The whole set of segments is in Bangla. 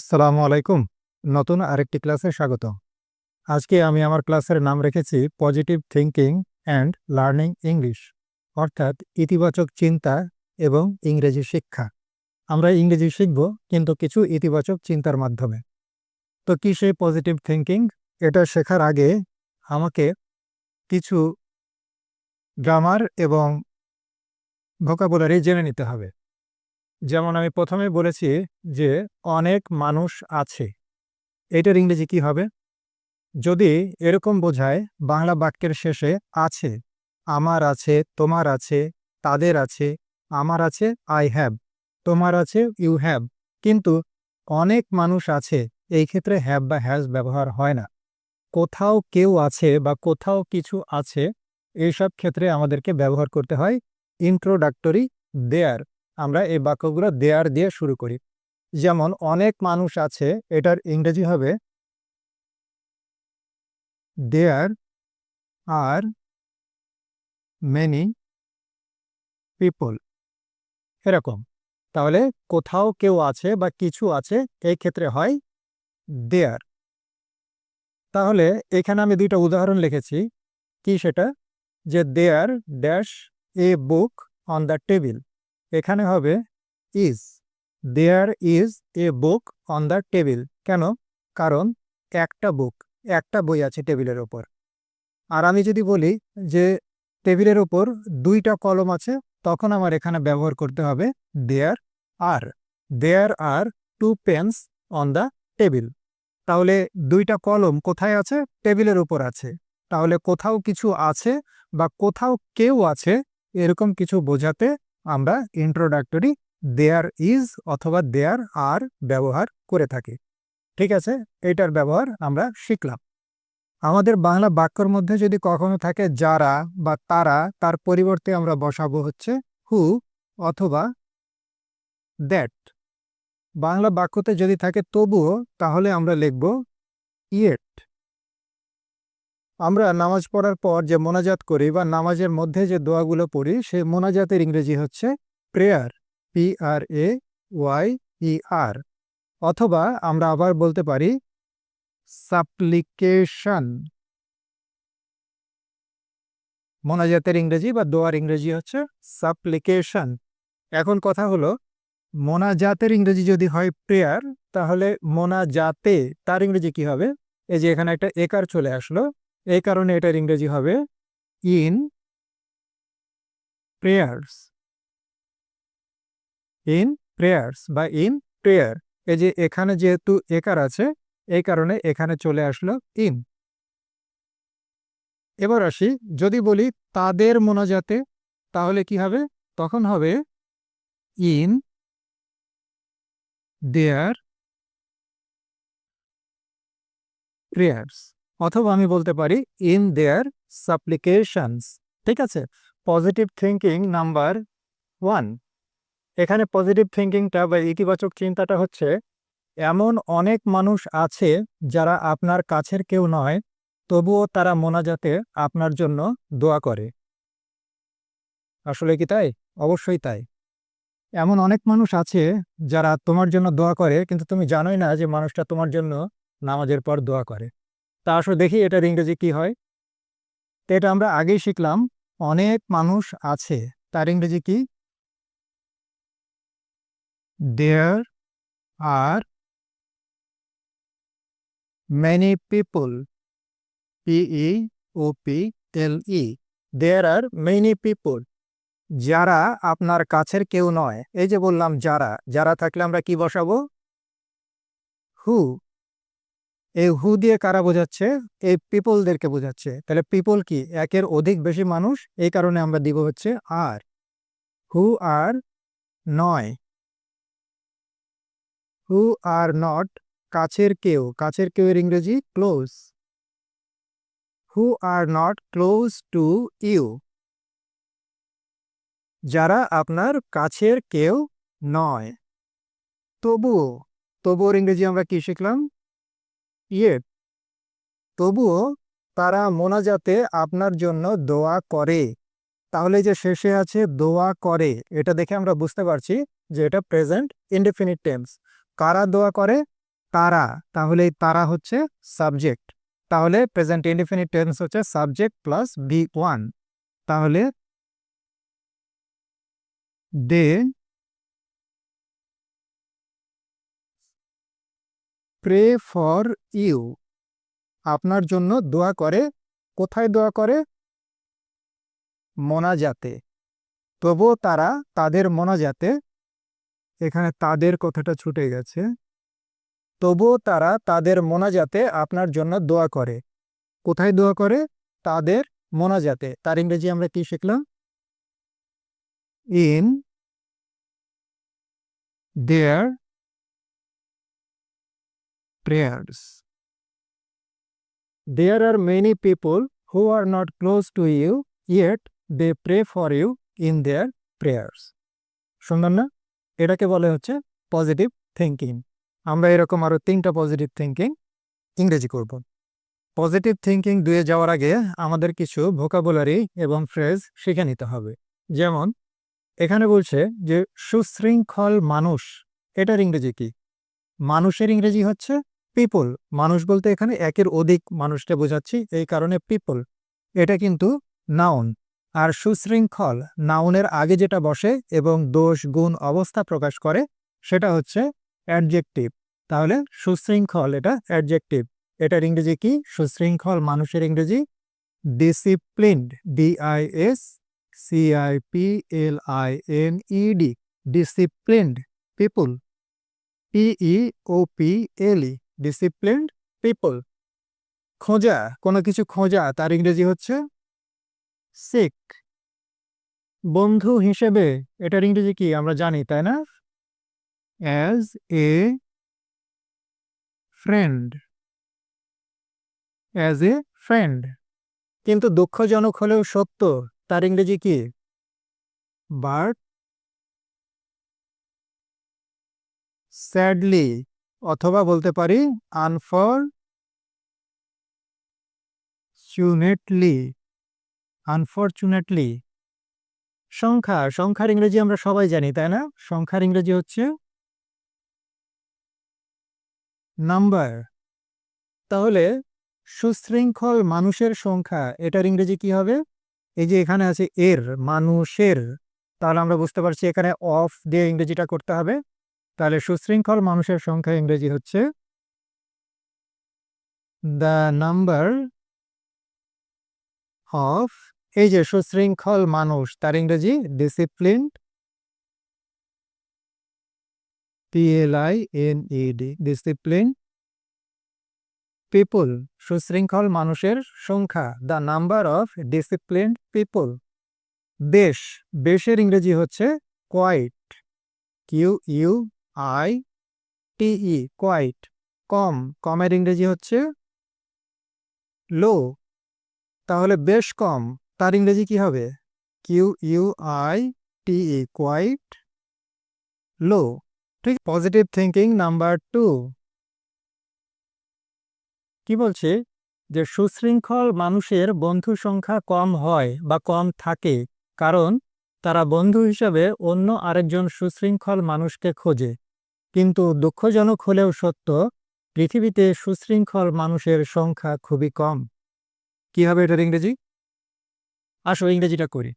আসসালামু আলাইকুম। নতুন আরেকটি ক্লাসে স্বাগত। আজকে আমি আমার ক্লাসের নাম রেখেছি positive thinking and learning English, অর্থাৎ ইতিবাচক চিন্তা এবং ইংরেজি শিক্ষা। আমরা ইংরেজি শিখব, কিন্তু কিছু ইতিবাচক চিন্তার মাধ্যমে। তো কি সেই পজিটিভ থিঙ্কিং এটা শেখার আগে আমাকে কিছু গ্রামার এবং ভোকাবুলারি জেনে নিতে হবে। যেমন আমি প্রথমে বলেছি যে অনেক মানুষ আছে। এটার ইংরেজি কি হবে? যদি এরকম বোঝায়, বাংলা বাক্যের শেষে আছে, আমার আছে, তোমার আছে, তাদের আছে, আমার আছে আই হ্যাভ তোমার আছে ইউ হ্যাভ কিন্তু অনেক মানুষ আছে, এই ক্ষেত্রে হ্যাভ বা হ্যাজ ব্যবহার হয় না। কোথাও কেউ আছে বা কোথাও কিছু আছে, এইসব ক্ষেত্রে আমাদেরকে ব্যবহার করতে হয় ইন্ট্রোডাক্টরি দেয়ার আমরা এই বাক্যগুলো দেয়ার দিয়ে শুরু করি। যেমন, অনেক মানুষ আছে, এটার ইংরেজি হবে দেয়ার আর মেনি পিপল এরকম। তাহলে কোথাও কেউ আছে বা কিছু আছে, এই ক্ষেত্রে হয় দেয়ার তাহলে এখানে আমি দুইটা উদাহরণ লিখেছি। কি সেটা? যে there dash a book on the table এখানে হবে is there is a book on the table কেন? কারণ একটা বুক একটা বই আছে টেবিলের ওপর। আর আমি যদি বলি যে টেবিলের ওপর দুইটা কলম আছে, তখন আমার এখানে ব্যবহার করতে হবে there are there are two pens on the table তাহলে দুইটা কলম কোথায় আছে? টেবিলের উপর আছে। তাহলে কোথাও কিছু আছে বা কোথাও কেউ আছে, এরকম কিছু বোঝাতে আমরা ইন্ট্রোডাক্টরি দেয়ার ইজ অথবা দেয়ার আর ব্যবহার করে থাকি। ঠিক আছে? এটার ব্যবহার আমরা শিখলাম। আমাদের বাংলা বাক্যর মধ্যে যদি কখনো থাকে যারা বা তারা, তার পরিবর্তে আমরা বসাবো হচ্ছে হু অথবা দ্যাট বাংলা বাক্যতে যদি থাকে তবুও তাহলে আমরা লিখব ইয়েট আমরা নামাজ পড়ার পর যে মোনাজাত করি বা নামাজের মধ্যে যে দোয়াগুলো পড়ি সেই মোনাজাতের ইংরেজি হচ্ছে prayer P R A Y E R অথবা আমরা আবার বলতে পারি সাপ্লিকেশন। মোনাজাতের ইংরেজি বা দোয়ার ইংরেজি হচ্ছে সাপ্লিকেশন। এখন কথা হলো, মোনাজাতের ইংরেজি যদি হয় প্রেয়ার, তাহলে মোনাজাতে, তার ইংরেজি কি হবে? এই যে এখানে একটা একার চলে আসলো। এই কারণে এটার ইংরেজি হবে ইন প্রেয়ার্স ইন প্রেয়ার্স বা ইন প্রেয়ার এই যে এখানে যেহেতু একার আছে, এই কারণে এখানে চলে আসলো ইন এবার আসি, যদি বলি তাদের মোনাজাতে, তাহলে কি হবে? তখন হবে ইন দেয়ার প্রেয়ার্স অথবা আমি বলতে পারি ইন দেয়ার সাপ্লিকেশনস ঠিক আছে? পজিটিভ থিঙ্কিং নাম্বার ওয়ান এখানে পজিটিভ থিঙ্কিংটা বা ইতিবাচক চিন্তাটা হচ্ছে, এমন অনেক মানুষ আছে যারা আপনার কাছের কেউ নয়, তবুও তারা মোনাজাতে আপনার জন্য দোয়া করে। আসলে কি তাই? অবশ্যই তাই। এমন অনেক মানুষ আছে যারা তোমার জন্য দোয়া করে, কিন্তু তুমি জানোই না যে মানুষটা তোমার জন্য নামাজের পর দোয়া করে। তা আসলে দেখি এটার ইংরেজি কি হয়। তো এটা আমরা আগেই শিখলাম, অনেক মানুষ আছে, তার ইংরেজি কি? There are many people P E O P L E there are many people যারা আপনার কাছের কেউ নয়। এই যে বললাম যারা যারা থাকলে আমরা কি বসাবো? হু এই হু দিয়ে কারা বোঝাচ্ছে? এই পিপলদেরকে বোঝাচ্ছে। তাহলে পিপল কি? একের অধিক বেশি মানুষ, এই কারণে আমরা দিব হচ্ছে আর হু আর নয়। হু আর নট কাছের কেউ। কাছের কেউ এর ইংরেজি close who are not close to you যারা আপনার কাছের কেউ নয়। তবুও তবুওর ইংরেজি আমরা কি শিখলাম? ইয়ে। তবুও তারা মোনাজাতে আপনার জন্য দোয়া করে। তাহলে যে শেষে আছে দোয়া করে, এটা দেখে আমরা বুঝতে পারছি যে এটা প্রেজেন্ট ইনডিফিনিট টেন্স কারা দোয়া করে? তারা। তাহলে তারা হচ্ছে সাবজেক্ট তাহলে প্রেজেন্ট ইনডিফিনিট টেন্স হচ্ছে সাবজেক্ট প্লাস বি ওয়ান তাহলে দে প্রে ফর ইউ আপনার জন্য দোয়া করে, কোথায় দোয়া করে? মোনাজাতে। তবুও তারা তাদের মোনাজাতে, এখানে তাদের কথাটা ছুটে গেছে। তবুও তারা তাদের মোনাজাতে আপনার জন্য দোয়া করে। কোথায় দোয়া করে? তাদের মোনাজাতে। তার ইংরেজি আমরা কি শিখলাম? In their prayers. There are many people who are not close to you, yet they pray for you in their prayers. সুন্দর না? এটাকে বলে হচ্ছে পজিটিভ থিঙ্কিং আমরা এরকম আরও তিনটা পজিটিভ থিঙ্কিং ইংরেজি করব। পজিটিভ থিঙ্কিং দুয়ে যাওয়ার আগে আমাদের কিছু ভোকাবুলারি এবং ফ্রেজ শিখে নিতে হবে। যেমন এখানে বলছে যে সুশৃঙ্খল মানুষ। এটার ইংরেজি কি? মানুষের ইংরেজি হচ্ছে পিপল। মানুষ বলতে এখানে একের অধিক মানুষকে বোঝাচ্ছি, এই কারণে পিপল। এটা কিন্তু নাউন। আর সুশৃঙ্খল, নাউনের আগে যেটা বসে এবং দোষ, গুণ, অবস্থা প্রকাশ করে, সেটা হচ্ছে অ্যাডজেক্টিভ। তাহলে সুশৃঙ্খল এটা অ্যাডজেক্টিভ। এটার ইংরেজি কি? সুশৃঙ্খল মানুষের ইংরেজি। Disciplined D I S C I P L I N E D disciplined, people. P E O P L E disciplined people খোঁজা, কোনো কিছু খোঁজা, তার ইংরেজি হচ্ছে সিক বন্ধু হিসেবে, এটার ইংরেজি কি? আমরা জানি, তাই না? As a friend as a friend কিন্তু দুঃখজনক হলেও সত্য, তার ইংরেজি কি? বাট স্যাডলি অথবা বলতে পারি আনফরচুনেটলি আনফরচুনেটলি সংখ্যা, সংখ্যার ইংরেজি আমরা সবাই জানি, তাই না? সংখ্যার ইংরেজি হচ্ছে নাম্বার তাহলে সুশৃঙ্খল মানুষের সংখ্যা, এটার ইংরেজি কি হবে? এই যে এখানে আছে এর, মানুষের। তাহলে আমরা বুঝতে পারছি এখানে অফ দিয়ে ইংরেজিটা করতে হবে। তাহলে সুশৃঙ্খল মানুষের সংখ্যা ইংরেজি হচ্ছে দ্য নাম্বার অফ এই যে সুশৃঙ্খল মানুষ, তার ইংরেজি discipline P L I N E D discipline people সুশৃঙ্খল মানুষের সংখ্যা the number of discipline people দেশ, দেশের ইংরেজি হচ্ছে quite Q U I T E quite কম, কমের ইংরেজি হচ্ছে লো তাহলে বেশ কম, তার ইংরেজি কি হবে? Q U I T E quite low ঠিক পজিটিভ থিঙ্কিং নাম্বার টু কি বলছে? যে সুশৃঙ্খল মানুষের বন্ধু সংখ্যা কম হয় বা কম থাকে, কারণ তারা বন্ধু হিসাবে অন্য আরেকজন সুশৃঙ্খল মানুষকে খোঁজে। কিন্তু দুঃখজনক হলেও সত্য, পৃথিবীতে সুশৃঙ্খল মানুষের সংখ্যা খুবই কম। কি হবে এটার ইংরেজি? আসো ইংরেজিটা করি।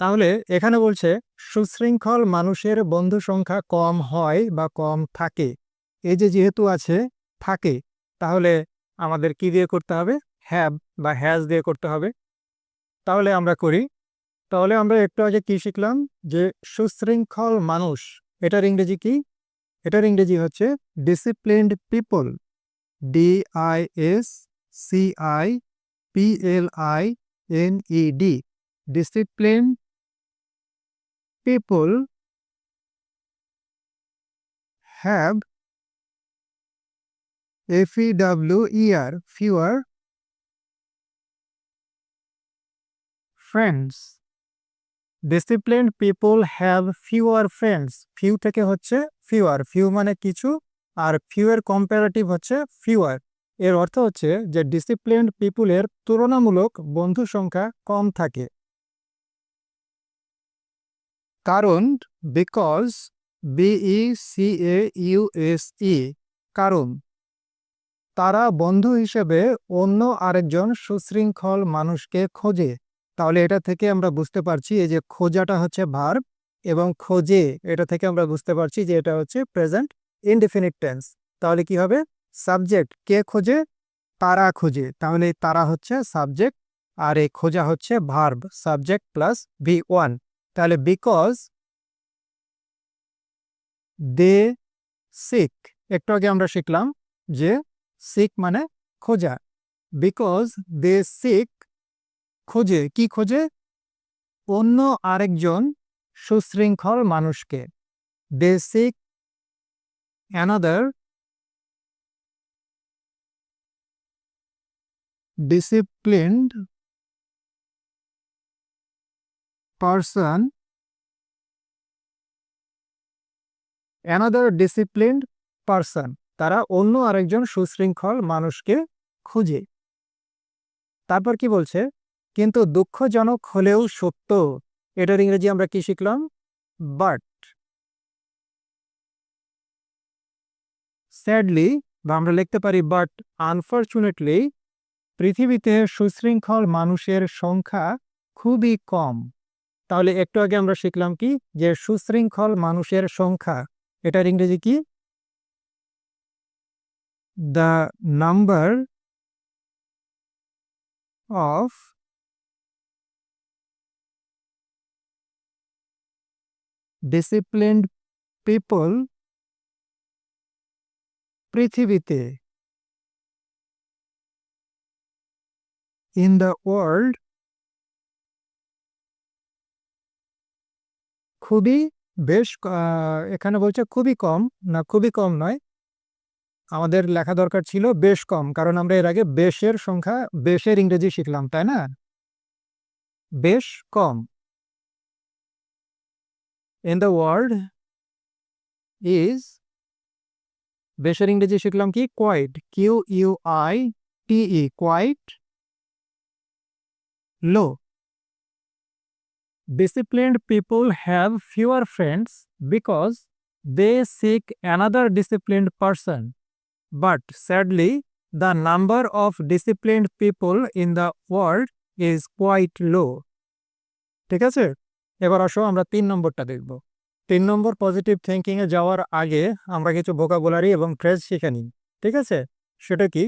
তাহলে এখানে বলছে, সুশৃঙ্খল মানুষের বন্ধু সংখ্যা কম হয় বা কম থাকে। এই যে যেহেতু আছে, থাকে। তাহলে আমাদের কি দিয়ে করতে হবে? হ্যাব বা হ্যাজ দিয়ে করতে হবে। তাহলে আমরা করি, তাহলে আমরা একটু আগে কি শিখলাম? যে সুশৃঙ্খল মানুষ, এটার ইংরেজি কি? এটার ইংরেজি হচ্ছে disciplined people D I S C I P L I N E D discipline people have F E W E R fewer friends discipline people have fewer friends few থেকে হচ্ছে ফিউয়ার ফিউ মানে কিছু, আর ফিউয়ের কম্পারেটিভ হচ্ছে ফিউয়ার এর অর্থ হচ্ছে যে ডিসিপ্লিনড পিপুলের তুলনামূলক বন্ধু সংখ্যা কম থাকে। কারণ because B E C A U S E কারণ, তারা বন্ধু হিসেবে অন্য আরেকজন সুশৃঙ্খল মানুষকে খোঁজে। তাহলে এটা থেকে আমরা বুঝতে পারছি এই যে খোঁজাটা হচ্ছে ভার্ব এবং খোঁজে এটা থেকে আমরা বুঝতে পারছি যে এটা হচ্ছে প্রেজেন্ট ইনডিফিনিট টেন্স তাহলে কি হবে? সাবজেক্ট কে খোঁজে? তারা খোঁজে। তাহলে তারা হচ্ছে সাবজেক্ট আর এই খোঁজা হচ্ছে verb subject plus V one তাহলে বিকজ দে সিক একটু আগে আমরা শিখলাম যে সিক মানে খোঁজা। বিকজ দে সিক খোঁজে, কি খোঁজে? অন্য আরেকজন সুশৃঙ্খল মানুষকে। They seek another disciplined person. Another disciplined person, তারা অন্য আরেকজন সুশৃঙ্খল মানুষকে খুঁজে। তারপর কি বলছে? কিন্তু দুঃখজনক হলেও সত্য এটার ইংরেজি আমরা কি শিখলাম? বাট। স্যাডলি, বা আমরা লিখতে পারি, বাট আনফর্চুনেটলি, পৃথিবীতে সুশৃঙ্খল মানুষের সংখ্যা খুবই কম। তাহলে একটু আগে আমরা শিখলাম কি? যে সুশৃঙ্খল মানুষের সংখ্যা। এটার ইংরেজি কি? The number of disciplined people পৃথিবীতে। in the world খুবই বেশ এখানে বলছে খুবই কম, না খুবই কম নয়। আমাদের লেখা দরকার ছিল বেশ কম, কারণ আমরা এর আগে বেশের সংখ্যা, বেশের ইংরেজি শিখলাম, তাই না? বেশ কম। ইন দ্য ওয়ার্ল্ড ইজ বেশের ইংরেজি শিখলাম কি quite Q U I T E quite low. Disciplined people have fewer friends because they seek another disciplined person. But sadly, the number of disciplined people in the world is quite low. ঠিক আছে এবার আসো আমরা তিন নম্বরটা দেখব। তিন নম্বর পজিটিভ থিঙ্কিং এ যাওয়ার আগে আমরা কিছু ভোকাবুলারি এবং ফ্রেজ শিখে নিই, ঠিক আছে? সেটা কি?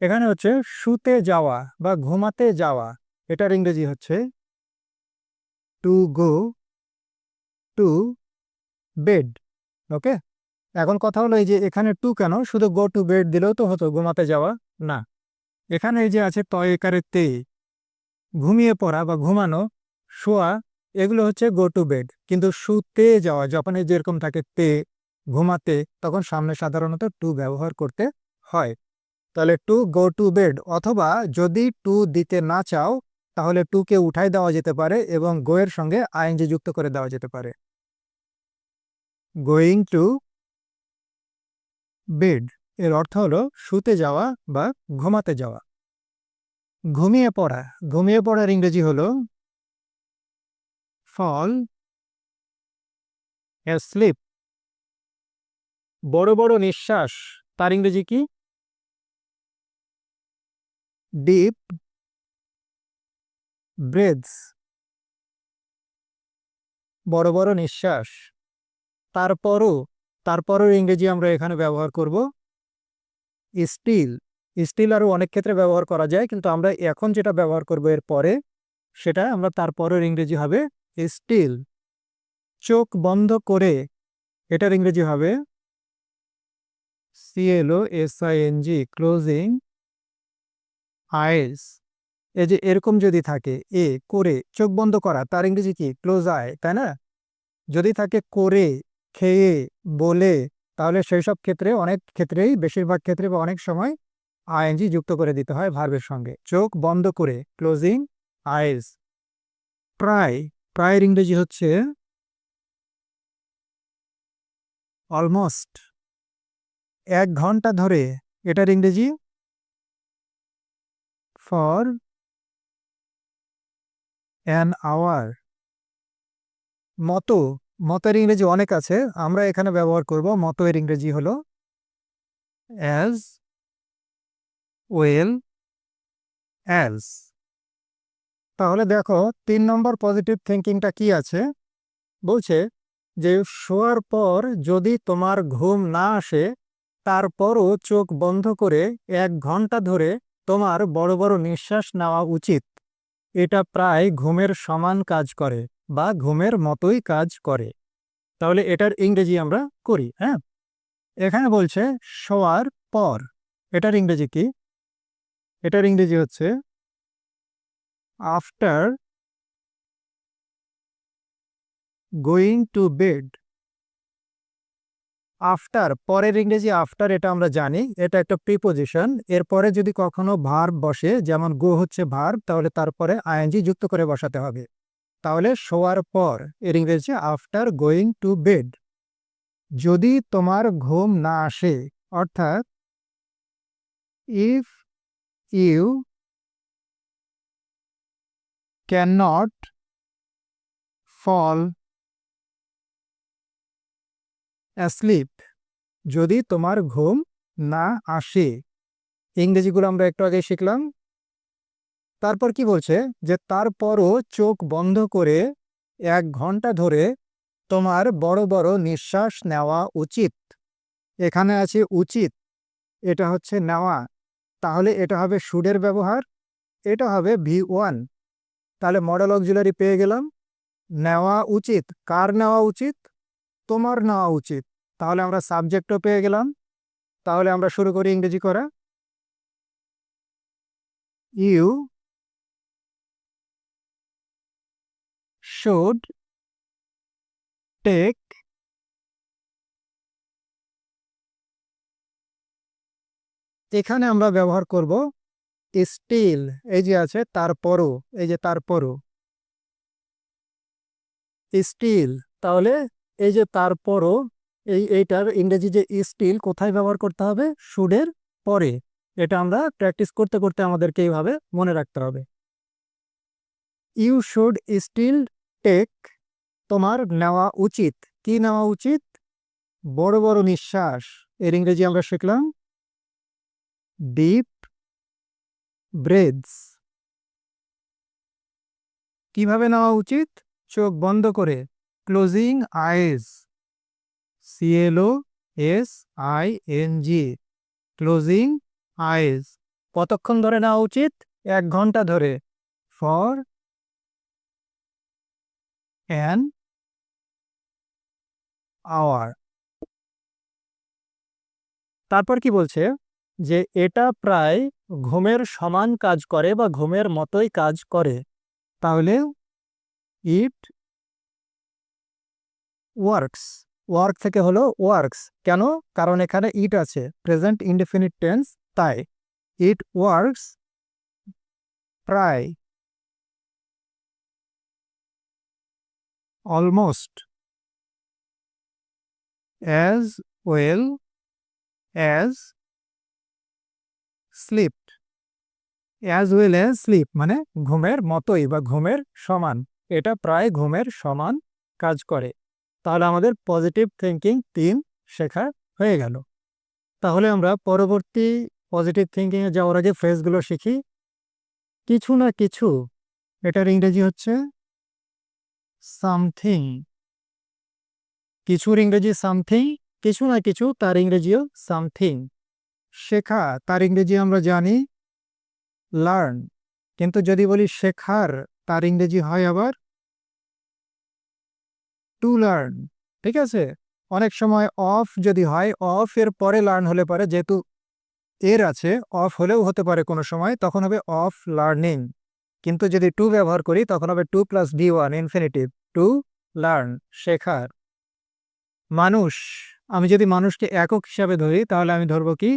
এখানে হচ্ছে শুতে যাওয়া বা ঘুমাতে যাওয়া, এটার ইংরেজি হচ্ছে to go to bed okay এখন কথা হলো এই যে এখানে টু কেন? শুধু গো টু বেড দিলেও তো হতো, ঘুমাতে যাওয়া না। এখানে এই যে আছে তয় একারে তে, ঘুমিয়ে পড়া বা ঘুমানো, শোয়া এগুলো হচ্ছে গো টু বেড কিন্তু শুতে যাওয়া যখন যেরকম থাকে তে, ঘুমাতে, তখন সামনে সাধারণত টু ব্যবহার করতে হয়। তাহলে টু গো টু বেড অথবা যদি টু দিতে না চাও, তাহলে টুকে উঠাই দেওয়া যেতে পারে এবং গোয়ের সঙ্গে আইনজি যুক্ত করে দেওয়া যেতে পারে। গোয়িং টু বেড এর অর্থ হলো শুতে যাওয়া বা ঘুমাতে যাওয়া। ঘুমিয়ে পড়া। ঘুমিয়ে পড়ার ইংরেজি হলো ফল স্লিপ। বড় বড় নিঃশ্বাস, তার ইংরেজি কি? Deep breaths. বড় বড় নিঃশ্বাস, তারপরও তারপরও ইংরেজি আমরা এখানে ব্যবহার করব। স্টিল স্টিল আরও অনেক ক্ষেত্রে ব্যবহার করা যায়, কিন্তু আমরা এখন যেটা ব্যবহার করব এর পরে, সেটা আমরা তারপরের ইংরেজি হবে স্টিল চোখ বন্ধ করে, এটার ইংরেজি হবে সিএলও জি ক্লোজিং আইস এই যে এরকম যদি থাকে, এ, করে, চোখ বন্ধ করা, তার ইংরেজি কি? ক্লোজ আই তাই না? যদি থাকে করে, খেয়ে, বলে, তাহলে সেই সব ক্ষেত্রে, অনেক ক্ষেত্রেই, বেশিরভাগ ক্ষেত্রে বা অনেক সময় আইএনজি যুক্ত করে দিতে হয় ভার্বের সঙ্গে। চোখ বন্ধ করে ক্লোজিং আইজ প্রায় প্রায়ের ইংরেজি হচ্ছে অলমোস্ট এক ঘণ্টা ধরে এটার ইংরেজি ফর অ্যান আওয়ার মতো, মতের ইংরেজি অনেক আছে, আমরা এখানে ব্যবহার করব মতো এর ইংরেজি হলো অ্যাজ ওয়েল অ্যাজ তাহলে দেখো, তিন নম্বর পজিটিভ থিঙ্কিংটা কি আছে? বলছে যে, শোয়ার পর যদি তোমার ঘুম না আসে, তারপরও চোখ বন্ধ করে এক ঘণ্টা ধরে তোমার বড় বড় নিঃশ্বাস নেওয়া উচিত। এটা প্রায় ঘুমের সমান কাজ করে বা ঘুমের মতোই কাজ করে। তাহলে এটার ইংরেজি আমরা করি হ্যাঁ? এখানে বলছে, শোয়ার পর। এটার ইংরেজি কি? এটার ইংরেজি হচ্ছে after going to bed after পরের ইংরেজি আফটার এটা আমরা জানি, এটা একটা প্রিপোজিশন এরপরে যদি কখনো ভার্ব বসে, যেমন গো হচ্ছে ভার্ব তাহলে তারপরে আইএনজি যুক্ত করে বসাতে হবে। তাহলে শোয়ার পর, এর ইংরেজি আফটার গোয়িং টু বেড যদি তোমার ঘুম না আসে, অর্থাৎ if you not fall asleep যদি তোমার ঘুম না আসে। ইংরেজিগুলো আমরা একটু আগে শিখলাম। তারপর কি বলছে? যে তারপরও চোখ বন্ধ করে এক ঘণ্টা ধরে তোমার বড় বড় নিঃশ্বাস নেওয়া উচিত। এখানে আছে উচিত। এটা হচ্ছে নেওয়া। তাহলে এটা হবে সুডের ব্যবহার। এটা হবে ভি ওয়ান। তাহলে মডেল অক্সিলারি পেয়ে গেলাম। নেওয়া উচিত। কার নেওয়া উচিত? তোমার নেওয়া উচিত। তাহলে আমরা সাবজেক্টও পেয়ে গেলাম। তাহলে আমরা শুরু করি ইংরেজি করা। ইউ শুড টেক এখানে আমরা ব্যবহার করব স্টিল, এই যে আছে তারপরও এই যে তারপরও স্টিল, তাহলে এই যে তারপরও এই এইটার ইংরেজি যে স্টিল কোথায় ব্যবহার করতে হবে? শুডের পরে। এটা আমরা প্র্যাকটিস করতে করতে আমাদেরকে এইভাবে মনে রাখতে হবে। ইউ শুড স্টিল টেক তোমার নেওয়া উচিত। কি নেওয়া উচিত? বড় বড় নিঃশ্বাস। এর ইংরেজি আমরা শিখলাম। ডিপ ব্রেথস কীভাবে নেওয়া উচিত? চোখ বন্ধ করে। Closing eyes C L O S I N G closing eyes কতক্ষণ ধরে নেওয়া উচিত? এক ঘণ্টা ধরে। For an hour. তারপর কি বলছে? যে এটা প্রায় ঘুমের সমান কাজ করে বা ঘুমের মতোই কাজ করে। তাহলে ইট ওয়ার্কস। ওয়ার্ক থেকে হলো ওয়ার্কস। কেন? কারণ এখানে ইট আছে। প্রেজেন্ট ইনডিফিনিট টেন্স তাই। ইট ওয়ার্কস প্রায় almost as well as sleep as well as sleep মানে ঘুমের মতোই বা ঘুমের সমান। এটা প্রায় ঘুমের সমান কাজ করে। তাহলে আমাদের পজিটিভ থিঙ্কিং তিন শেখা হয়ে গেল। তাহলে আমরা পরবর্তী পজিটিভ থিঙ্কিংয়ে যাওয়ার আগে ফ্রেজগুলো শিখি। কিছু না কিছু, এটার ইংরেজি হচ্ছে সামথিং কিছুর ইংরেজি সামথিং কিছু না কিছু, তার ইংরেজিও সামথিং শেখা, তার ইংরেজি আমরা জানি। লার্ন কিন্তু যদি বলি শেখার, তার ইংরেজি হয় আবার? টু লার্ন ঠিক আছে? অনেক সময় অফ যদি হয় অফ এর পরে লার্ন হলে পারে, যেহেতু এর আছে অফ হলেও হতে পারে কোনো সময়, তখন হবে অফ লার্নিং কিন্তু যদি টু ব্যবহার করি, তখন হবে to plus D one infinitive to learn শেখার। মানুষ, আমি যদি মানুষকে একক হিসাবে ধরি, তাহলে আমি ধরবো কি?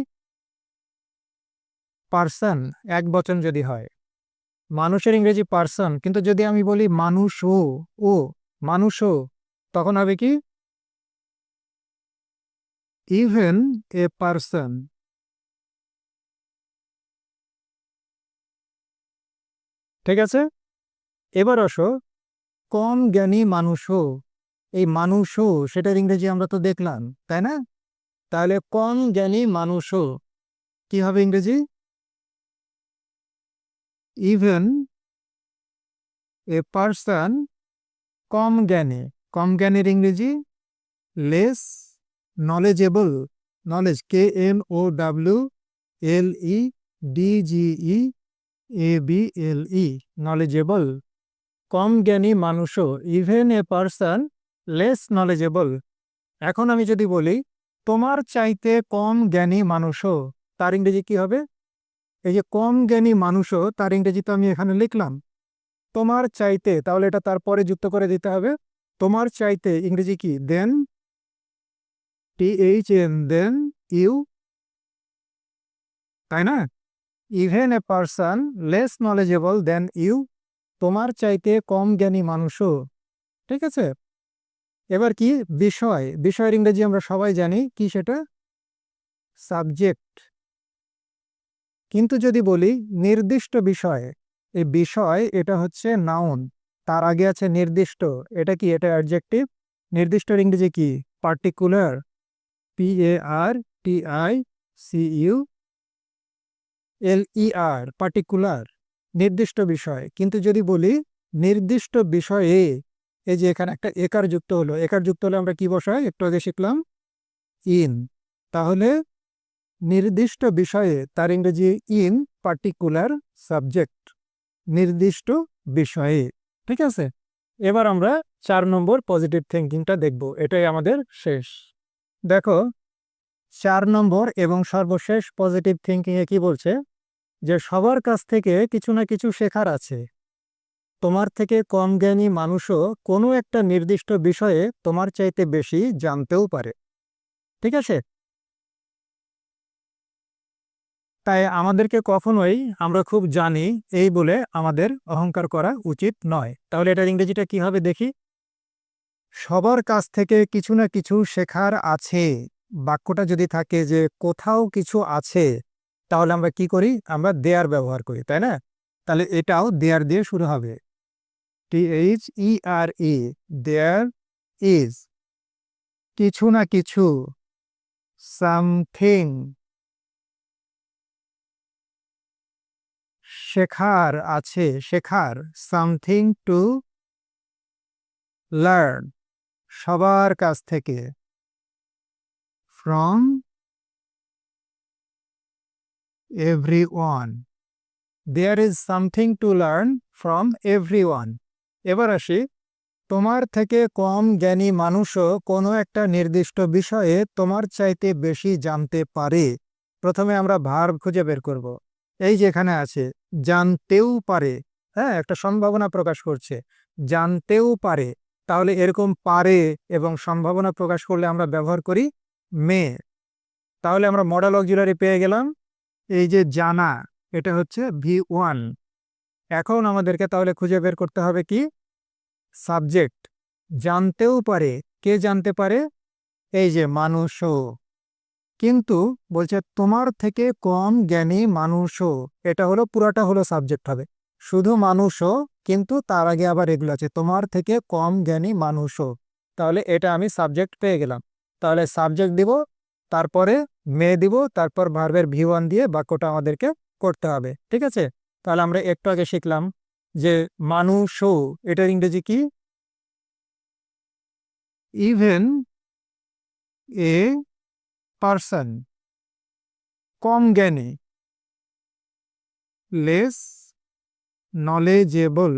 পার্সন এক বচন যদি হয়। মানুষের ইংরেজি পার্সন কিন্তু যদি আমি বলি মানুষ ও ও, মানুষ ও, তখন হবে কি? ইভেন এ পার্সন ঠিক আছে? এবার আসো, কম জ্ঞানী মানুষও এই মানুষও সেটার ইংরেজি আমরা তো দেখলাম, তাই না? তাহলে কম জ্ঞানী মানুষও কি হবে ইংরেজি? ইভেন এ পার্সন কম জ্ঞানী, কম জ্ঞানের ইংরেজি less knowledgeable knowledge K N O W L E D G E A B L E knowledgeable কম জ্ঞানী মানুষও even a person less knowledgeable এখন আমি যদি বলি, তোমার চাইতে কম জ্ঞানী মানুষও, তার ইংরেজি কি হবে? এই যে কম জ্ঞানী মানুষও তার ইংরেজি তো আমি এখানে লিখলাম। তোমার চাইতে, তাহলে এটা তারপরে যুক্ত করে দিতে হবে। তোমার চাইতে ইংরেজি কি? Than, T H N, than, you. তাই না? Even a person less knowledgeable than you. তোমার চাইতে কম জ্ঞানী মানুষও। ঠিক আছে? এবার কি? বিষয়। বিষয়ের ইংরেজি আমরা সবাই জানি। কি সেটা? সাবজেক্ট। কিন্তু যদি বলি নির্দিষ্ট বিষয়ে, এই বিষয় এটা হচ্ছে নাউন তার আগে আছে নির্দিষ্ট, এটা কি? এটা অ্যাডজেক্টিভ নির্দিষ্টর ইংরেজি কি? Particular P A R T I C U L E R particular নির্দিষ্ট বিষয়। কিন্তু যদি বলি নির্দিষ্ট বিষয়ে, এই যে এখানে একটা একার যুক্ত হলো, একার যুক্ত হলে আমরা কি বসাই? একটু আগে শিখলাম ইন তাহলে নির্দিষ্ট বিষয়ে তার ইংরেজি ইন পার্টিকুলার সাবজেক্ট নির্দিষ্ট বিষয়ে, ঠিক আছে? এবার আমরা চার নম্বর পজিটিভ থিঙ্কিংটা দেখব, এটাই আমাদের শেষ। দেখো, চার নম্বর এবং সর্বশেষ পজিটিভ থিঙ্কিংয়ে কি বলছে? যে সবার কাছ থেকে কিছু না কিছু শেখার আছে। তোমার থেকে কম জ্ঞানী মানুষও কোনো একটা নির্দিষ্ট বিষয়ে তোমার চাইতে বেশি জানতেও পারে। ঠিক আছে? তাই আমাদেরকে কখনোই আমরা খুব জানি এই বলে আমাদের অহংকার করা উচিত নয়। তাহলে এটার ইংরেজিটা কি হবে দেখি? সবার কাছ থেকে কিছু না কিছু শেখার আছে। বাক্যটা যদি থাকে যে কোথাও কিছু আছে, তাহলে আমরা কি করি? আমরা দেয়ার ব্যবহার করি, তাই না? তাহলে এটাও দেয়ার দিয়ে শুরু হবে। T H E R E there is কিছু না কিছু। সামথিং শেখার আছে, শেখার। সামথিং টু লার্ন সবার কাছ থেকে। From everyone there is something to learn from everyone এবার আসি, তোমার থেকে কম জ্ঞানী মানুষও কোনো একটা নির্দিষ্ট বিষয়ে তোমার চাইতে বেশি জানতে পারে। প্রথমে আমরা ভার খুঁজে বের করব। এই যে এখানে আছে জানতেও পারে হ্যাঁ একটা সম্ভাবনা প্রকাশ করছে। জানতেও পারে, তাহলে এরকম পারে এবং সম্ভাবনা প্রকাশ করলে আমরা ব্যবহার করি মে। তাহলে আমরা মডেল অক্সিলারি পেয়ে গেলাম। এই যে জানা, এটা হচ্ছে ভি ওয়ান। এখন আমাদেরকে তাহলে খুঁজে বের করতে হবে কি? সাবজেক্ট। জানতেও পারে। কে জানতে পারে? এই যে মানুষও। কিন্তু বলছে, তোমার থেকে কম জ্ঞানী মানুষও। এটা হলো, পুরাটা হলো সাবজেক্ট হবে। শুধু মানুষও, কিন্তু তার আগে আবার এগুলো আছে, তোমার থেকে কম জ্ঞানী মানুষও। তাহলে এটা আমি সাবজেক্ট পেয়ে গেলাম। তাহলে সাবজেক্ট দিব, তারপরে মে দিব, তারপর ভার্বের ভি ওয়ান দিয়ে বাক্যটা আমাদেরকে করতে হবে, ঠিক আছে? তাহলে আমরা একটু আগে শিখলাম যে মানুষও, এটার ইংরেজি কি? ইভেন এ পার্সন কম জ্ঞানী. Less knowledgeable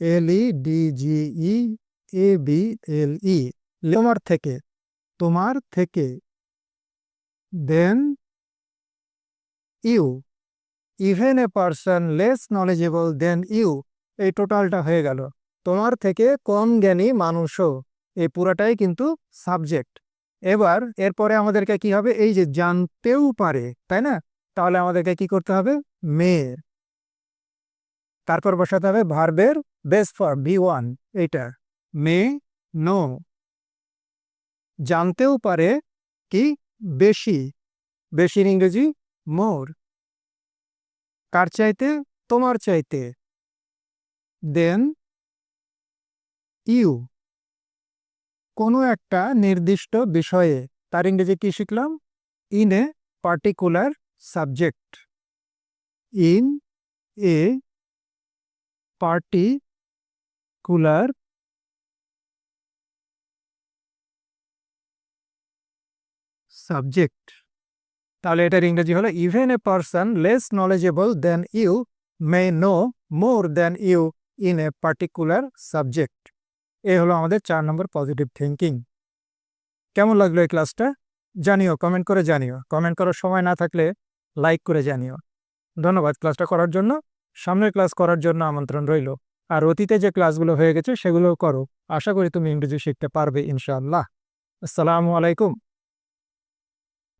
L E D G E A B L E তোমার থেকে তোমার থেকে. Than you even a person less knowledgeable than you এই টোটালটা হয়ে গেল। তোমার থেকে কম জ্ঞানী মানুষও। এই পুরাটাই কিন্তু সাবজেক্ট এবার এরপরে আমাদেরকে কি হবে? এই যে জানতেও পারে, তাই না? তাহলে আমাদেরকে কি করতে হবে? মে তারপর বসাতে হবে ভার্বের বেস ফর ভি ওয়ান, এইটা। May, know. জানতেও পারে কি? বেশি। বেশির ইংরেজি মোর। কার চাইতে? তোমার চাইতে। Than you. কোনো একটা নির্দিষ্ট বিষয়ে, তার ইংরেজি কি শিখলাম? In a particular subject in a particular subject তাহলে এটার ইংরেজি হলো even a person less knowledgeable than you may know more than you in a particular subject এ হলো আমাদের চার নম্বর পজিটিভ থিঙ্কিং কেমন লাগল এই ক্লাসটা জানিও কমেন্ট করে জানিও। কমেন্ট করার সময় না থাকলে লাইক করে জানিও। ধন্যবাদ ক্লাসটা করার জন্য। সামনের ক্লাস করার জন্য আমন্ত্রণ রইল। আর অতীতে যে ক্লাসগুলো হয়ে গেছে সেগুলোও করো। আশা করি তুমি ইংরেজি শিখতে পারবে, ইনশাআল্লাহ। আসসালামু আলাইকুম।